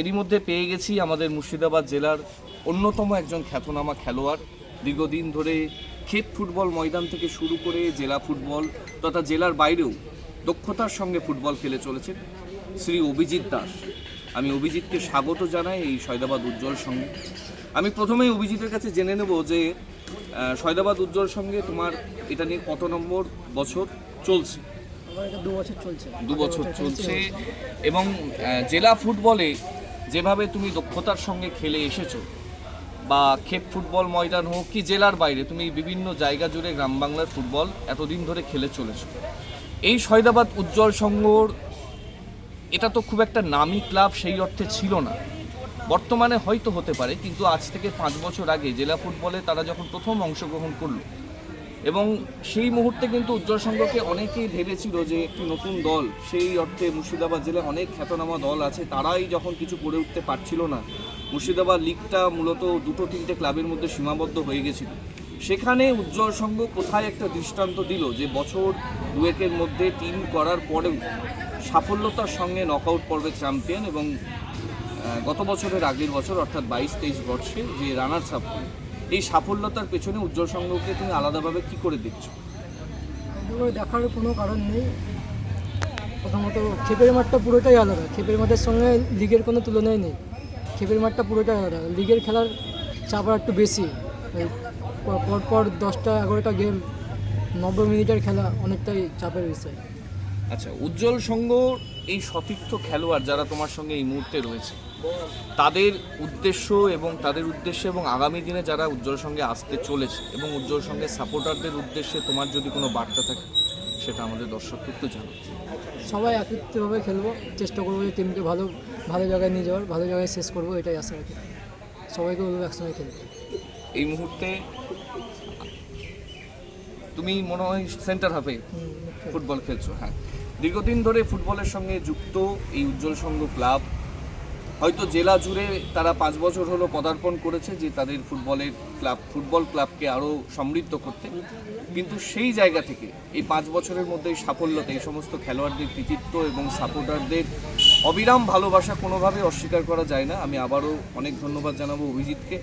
এরই মধ্যে পেয়ে গেছি আমাদের মুর্শিদাবাদ জেলার অন্যতম একজন খ্যাতনামা খেলোয়াড়। দীর্ঘদিন ধরে ক্ষেত ফুটবল ময়দান থেকে শুরু করে জেলা ফুটবল তথা জেলার বাইরেও দক্ষতার সঙ্গে ফুটবল খেলে চলেছেন শ্রী অভিজিৎ দাস। আমি অভিজিৎকে স্বাগত জানাই এই সয়দাবাদ উজ্জ্বল সঙ্গে। আমি প্রথমেই অভিজিতের কাছে জেনে নেব যে সয়দাবাদ উজ্জ্বল সঙ্গে তোমার এটা নিয়ে কত নম্বর বছর চলছে? দু বছর চলছে। দু বছর চলছে এবং জেলা ফুটবলে যেভাবে তুমি দক্ষতার সঙ্গে খেলে এসেছ, বা ক্ষেত ফুটবল ময়দান হোক কি জেলার বাইরে, তুমি বিভিন্ন জায়গা জুড়ে গ্রাম বাংলার ফুটবল এতদিন ধরে খেলে চলেছো। এই সয়দাবাদ উজ্জ্বল সংঘর, এটা তো খুব একটা নামি ক্লাব, সেই অর্থে ছিল না। বর্তমানে হয়তো হতে পারে, কিন্তু আজ থেকে পাঁচ বছর আগে জেলা ফুটবলে তারা যখন প্রথম অংশগ্রহণ করল এবং সেই মুহূর্তে কিন্তু উজ্জ্বল সংঘকে অনেকেই ভেবেছিল যে একটি নতুন দল, সেই অর্থে মুর্শিদাবাদ জেলায় অনেক খ্যাতনামা দল আছে, তারাই যখন কিছু করে উঠতে পারছিল না, মুর্শিদাবাদ লিগটা মূলত দুটো তিনটে ক্লাবের মধ্যে সীমাবদ্ধ হয়ে গেছিল। সেখানে উজ্জ্বল সংঘ কোথায় একটা দৃষ্টান্ত দিল যে বছর দুয়েকের মধ্যে টিম করার পরেও সাফল্যতার সঙ্গে নকআউট পর্বে চ্যাম্পিয়ন এবং গত বছরের আগের বছর, অর্থাৎ বাইশ তেইশ বর্ষে যে রানার্স আপ এই সাফল্যতার পেছনে উজ্জ্বল সংঘকে তুমি আলাদাভাবে কি করে দেখছ? এগুলো দেখার কোনো কারণ নেই। প্রথমত খেপের মাঠটা পুরোটাই আলাদা। খেপের মাঠের সঙ্গে লিগের কোনো তুলনাই নেই। খেপের মাঠটা পুরোটাই আলাদা। লিগের খেলার চাপ আর একটু বেশি। এই প- পর পর দশটা এগারোটা গেম নব্বই মিনিটের খেলা অনেকটাই চাপের বিষয়। আচ্ছা উজ্জ্বল সংঘ এই সতীর্থ খেলোয়াড় যারা তোমার সঙ্গে এই মুহূর্তে রয়েছে তাদের উদ্দেশ্য এবং তাদের উদ্দেশ্যে এবং আগামী দিনে যারা উজ্জ্বল সঙ্গে আসতে চলেছে এবং উজ্জ্বল সঙ্গে সাপোর্টারদের উদ্দেশ্যে তোমার যদি কোনো বার্তা থাকে সেটা আমাদের দর্শককে একটু জানো সবাই একত্রিতভাবে খেলব চেষ্টা করব যে টিমকে ভালো ভালো জায়গায় নিয়ে যাওয়ার ভালো জায়গায় শেষ করব এটাই আশা রাখি। সবাইকে বলব একসঙ্গে খেলতে এই মুহূর্তে তুমি মনে হয় সেন্টার হাফে ফুটবল খেলছো হ্যাঁ। দীর্ঘদিন ধরে ফুটবলের সঙ্গে যুক্ত এই উজ্জ্বল সংঘ ক্লাব। হয়তো জেলা জুড়ে তারা পাঁচ বছর হলো পদার্পণ করেছে যে তাদের ফুটবলের ক্লাব, ফুটবল ক্লাবকে আরও সমৃদ্ধ করতে। কিন্তু সেই জায়গা থেকে এই পাঁচ বছরের মধ্যে সাফল্যতা এই সমস্ত খেলোয়াড়দের কৃতিত্ব এবং সাপোর্টারদের অবিরাম ভালোবাসা কোনোভাবে অস্বীকার করা যায় না। আমি আবারও অনেক ধন্যবাদ জানাব অভিজিৎকে।